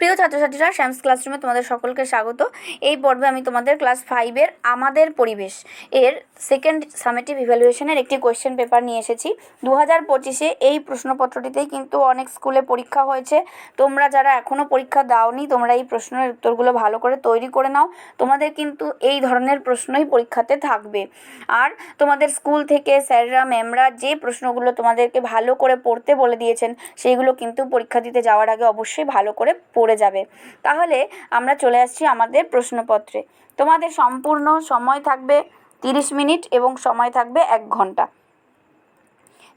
প্রিয় ছাত্রছাত্রীরা শ্যামস ক্লাসরুমে তোমাদের সকলকে স্বাগত। এই পর্বে আমি তোমাদের ক্লাস ফাইভের আমাদের পরিবেশ এর সেকেন্ড সামেটিভ ইভ্যালুয়েশনের একটি কোয়েশ্চেন পেপার নিয়ে এসেছি। দু হাজার পঁচিশে এই প্রশ্নপত্রটিতেই কিন্তু অনেক স্কুলে পরীক্ষা হয়েছে। তোমরা যারা এখনও পরীক্ষা দাওনি, তোমরা এই প্রশ্নের উত্তরগুলো ভালো করে তৈরি করে নাও। তোমাদের কিন্তু এই ধরনের প্রশ্নই পরীক্ষাতে থাকবে। আর তোমাদের স্কুল থেকে স্যাররা ম্যামরা যে প্রশ্নগুলো তোমাদেরকে ভালো করে পড়তে বলে দিয়েছেন, সেইগুলো কিন্তু পরীক্ষা দিতে যাওয়ার আগে অবশ্যই ভালো করে পড়ে যাবে। তাহলে আমরা চলে আসছি আমাদের প্রশ্নপত্রে। তোমাদের সম্পূর্ণ সময় থাকবে তিরিশ মিনিট এবং সময় থাকবে এক ঘণ্টা।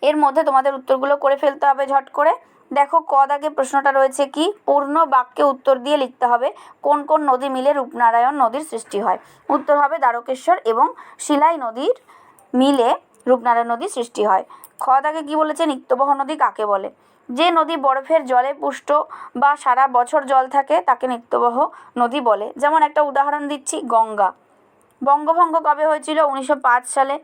এর মধ্যে তোমাদের উত্তরগুলো করে ফেলতে হবে ঝট করে। দেখো, ক দাগে প্রশ্নটা রয়েছে কি? পূর্ণ বাক্যে উত্তর দিয়ে লিখতে হবে কোন কোন নদী মিলে রূপনারায়ণ নদীর সৃষ্টি হয়। উত্তর হবে দ্বারকেশ্বর এবং শিলাই নদীর মিলে রূপনারায়ণ নদীর সৃষ্টি হয়। খ দাগে কী বলেছে? নিত্যবহ নদী কাকে বলে? যে নদী বরফের জলে পুষ্ট বা সারা বছর জল থাকে, তাকে নিত্যবহ নদী বলে। যেমন একটা উদাহরণ দিচ্ছি, গঙ্গা। বঙ্গভঙ্গ কবে হয়েছিল? উনিশশো পাঁচ সালে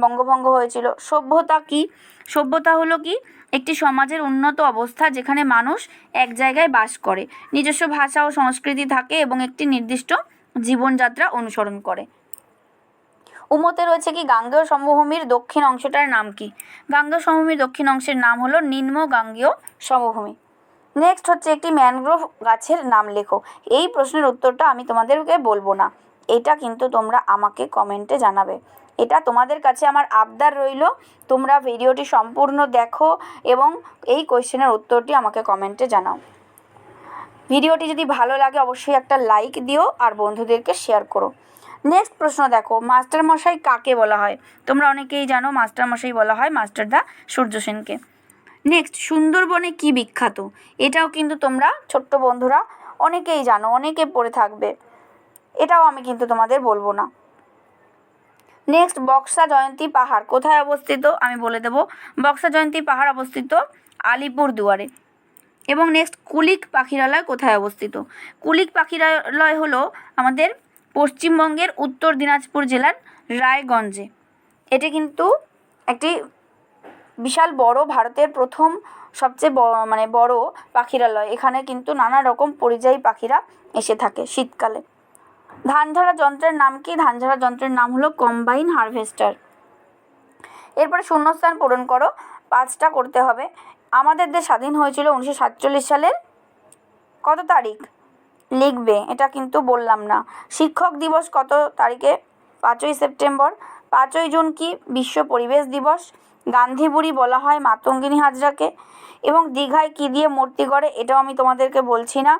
বঙ্গভঙ্গ হয়েছিল। সভ্যতা কি? সভ্যতা হলো কি? একটি সমাজের উন্নত অবস্থা যেখানে মানুষ এক জায়গায় বাস করে। নিজস্ব ভাষা ও সংস্কৃতি থাকে এবং একটি নির্দিষ্ট জীবনযাত্রা অনুসরণ করে। উমতে রয়েছে কি গাঙ্গেয় সমভূমির দক্ষিণ অংশটার নাম কি? গাঙ্গেয় সমভূমির দক্ষিণ অংশের নাম হলো নিম্ন গাঙ্গেয় সমভূমি। নেক্সট হচ্ছে একটি ম্যানগ্রোভ গাছের নাম লেখো। এই প্রশ্নের উত্তরটা আমি তোমাদেরকে বলব না। এটা কিন্তু তোমরা আমাকে কমেন্টে জানাবে। এটা তোমাদের কাছে আমার আবদার রইল। তোমরা ভিডিওটি সম্পূর্ণ দেখো এবং এই কোয়েশ্চেনের উত্তরটি আমাকে কমেন্টে জানাও। ভিডিওটি যদি ভালো লাগে অবশ্যই একটা লাইক দিও আর বন্ধুদেরকে শেয়ার করো। নেক্সট প্রশ্ন দেখো, মাস্টারমশাই কাকে বলা হয়? তোমরা অনেকেই জানো মাস্টারমশাই বলা হয় মাস্টার দা সূর্য সেনকে নেক্সট সুন্দরবনে কি বিখ্যাত? এটাও কিন্তু তোমরা ছোট্ট বন্ধুরা অনেকেই জানো, অনেকে পড়ে থাকবে। এটাও আমি কিন্তু তোমাদের বলব না। নেক্সট বক্সা জয়ন্তী পাহাড় কোথায় অবস্থিত? আমি বলে দেবো, বক্সা জয়ন্তী পাহাড় অবস্থিত আলিপুর দুয়ারে। এবং নেক্সট কুলিক পাখিরালয় কোথায় অবস্থিত? কুলিক পাখিরালয় হলো আমাদের পশ্চিমবঙ্গের উত্তর দিনাজপুর জেলার রায়গঞ্জে। এটি কিন্তু একটি বিশাল বড় ভারতের প্রথম সবচেয়ে মানে বড় পাখিরালয়। এখানে কিন্তু নানা রকম পরিযায়ী পাখিরা এসে থাকে শীতকালে। ধান ঝাড়া যন্ত্রের নাম কি? ধান ঝাড়া যন্ত্রের নাম হলো কম্বাইন হারভেস্টার। এরপরে শূন্যস্থান পূরণ করো। পাঁচটা করতে হবে। আমাদের দেশ স্বাধীন হয়েছিল উনিশশো সাতচল্লিশ সালের কত তারিখ? লিখবে, এটা কিন্তু বললাম না। শিক্ষক দিবস কত তারিখে? পাঁচই সেপ্টেম্বর। পাঁচই জুন কি বিশ্ব পরিবেশ দিবস? গান্ধী বুড়ি বলা হয় মাতঙ্গিনী হাজরাকে। এবং দীঘায় কী দিয়ে মূর্তি গড়ে, এটাও আমি তোমাদেরকে বলছি না।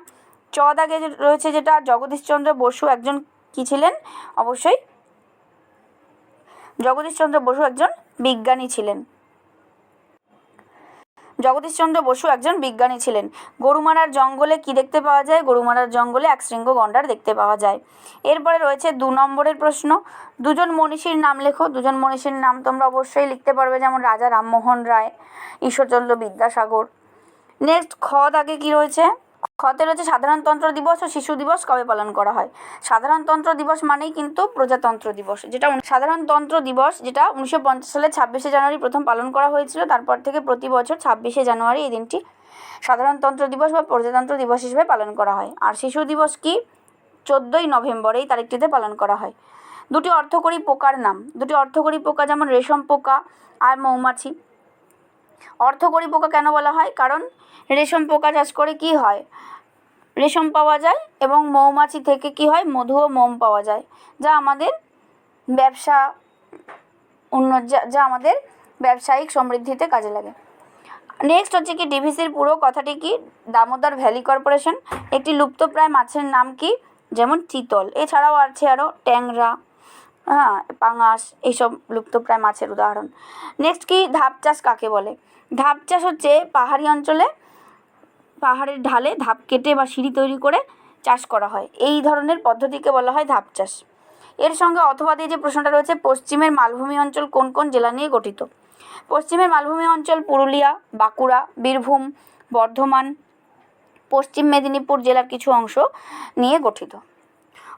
চ দাগে যে রয়েছে যেটা, জগদীশচন্দ্র বসু একজন কী ছিলেন? অবশ্যই জগদীশচন্দ্র বসু একজন বিজ্ঞানী ছিলেন। জগদীশচন্দ্র বসু একজন বিজ্ঞানী ছিলেন। গরুমারার জঙ্গলে কি দেখতে পাওয়া যায়? গরুমারার জঙ্গলে এক শৃঙ্গ গন্ডার দেখতে পাওয়া যায়। এরপরে রয়েছে দু নম্বরের প্রশ্ন। দুজন মনীষীর নাম লেখো। দুজন মনীষীর নাম তোমরা অবশ্যই লিখতে পারবে, যেমন রাজা রামমোহন রায়, ঈশ্বরচন্দ্র বিদ্যাসাগর। নেক্সট খদ আগে কি রয়েছে? খতে রয়েছে সাধারণতন্ত্র দিবস ও শিশু দিবস কবে পালন করা হয়? সাধারণতন্ত্র দিবস মানেই কিন্তু প্রজাতন্ত্র দিবস। যেটা সাধারণতন্ত্র দিবস যেটা উনিশশো পঞ্চাশ সালে ছাব্বিশে জানুয়ারি প্রথম পালন করা হয়েছিল, তারপর থেকে প্রতি বছর ছাব্বিশে জানুয়ারি এই দিনটি সাধারণতন্ত্র দিবস বা প্রজাতন্ত্র দিবস হিসেবে পালন করা হয়। আর শিশু দিবস কি? চোদ্দোই নভেম্বর এই তারিখটিতে পালন করা হয়। দুটি অর্থকরী পোকার নাম। দুটি অর্থকরী পোকা যেমন রেশম পোকা আর মৌমাছি। অর্থকরী পোকা কেন বলা হয়? কারণ রেশম পোকা চাষ করে কি হয়? রেশম পাওয়া যায় এবং মৌমাছি থেকে কি হয়? মধু ও মোম পাওয়া যায়, যা আমাদের ব্যবসা উন্নত যা- আমাদের ব্যবসায়িক সমৃদ্ধিতে কাজে লাগে। নেক্সট হচ্ছে কি ডিভিসির পুরো কথাটি কি? দামোদর ভ্যালি কর্পোরেশন, একটি লুপ্তপ্রায় মাছের নাম কি? যেমন চিতল। এছাড়াও আছে আরও ট্যাংরা হ্যাঁ পাঙাশ, এইসব লুপ্তপ্রায় মাছের উদাহরণ। নেক্সট কি ধাপ চাষ কাকে বলে? ধাপ চাষ হচ্ছে পাহাড়ি অঞ্চলে পাহাড়ের ঢালে ধাপ কেটে বা সিঁড়ি তৈরি করে চাষ করা হয়। এই ধরনের পদ্ধতিকে বলা হয় ধাপ চাষ এর সঙ্গে অথবা দিয়ে যে প্রশ্নটা রয়েছে, পশ্চিমের মালভূমি অঞ্চল কোন কোন জেলা নিয়ে গঠিত? পশ্চিমের মালভূমি অঞ্চল পুরুলিয়া, বাঁকুড়া, বীরভূম, বর্ধমান, পশ্চিম মেদিনীপুর জেলার কিছু অংশ নিয়ে গঠিত।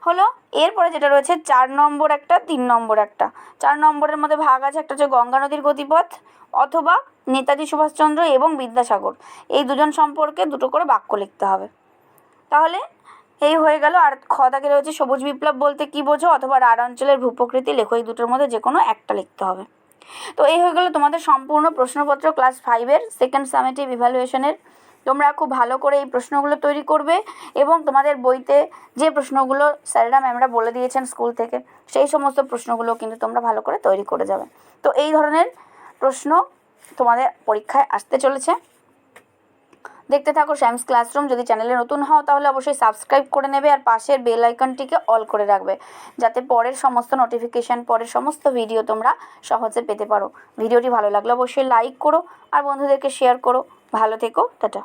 হলো, এরপরে যেটা রয়েছে, চার নম্বর একটা, তিন নম্বর একটা। চার নম্বরের মধ্যে ভাগ আছে একটা হচ্ছে গঙ্গা নদীর গতিপথ অথবা নেতাজি সুভাষচন্দ্র এবং বিদ্যাসাগর। এই দুজন সম্পর্কে দুটো করে বাক্য লিখতে হবে। তাহলে এই হয়ে গেল। আর খ দাগে রয়েছে, সবুজ বিপ্লব বলতে কী বোঝো অথবা রাঢ় অঞ্চলের ভূপ্রকৃতি লেখো, এই দুটোর মধ্যে যে কোনো একটা লিখতে হবে। তো এই হয়ে গেল তোমাদের সম্পূর্ণ প্রশ্নপত্র ক্লাস ফাইভের, সেকেন্ড সামেটিভ ইভ্যালুয়েশনের তোমরা খুব ভালো করে এই প্রশ্নগুলো তৈরি করবে এবং তোমাদের বইতে যে প্রশ্নগুলো স্যারেরা ম্যামরা বলে দিয়েছেন স্কুল থেকে, সেই সমস্ত প্রশ্নগুলো কিন্তু তোমরা ভালো করে তৈরি করে যাবে। তো এই ধরনের প্রশ্ন তোমাদের পরীক্ষায় আসতে চলেছে। দেখতে থাকো শ্যামস ক্লাসরুম, যদি চ্যানেলে নতুন হও তাহলে অবশ্যই সাবস্ক্রাইব করে নেবে আর পাশের বেল আইকনটিকে অল করে রাখবে, যাতে পরের সমস্ত নোটিফিকেশান, পরের সমস্ত ভিডিও তোমরা সহজে পেতে পারো। ভিডিওটি ভালো লাগলে অবশ্যই লাইক করো আর বন্ধুদেরকে শেয়ার করো। ভালো থেকো টাটা।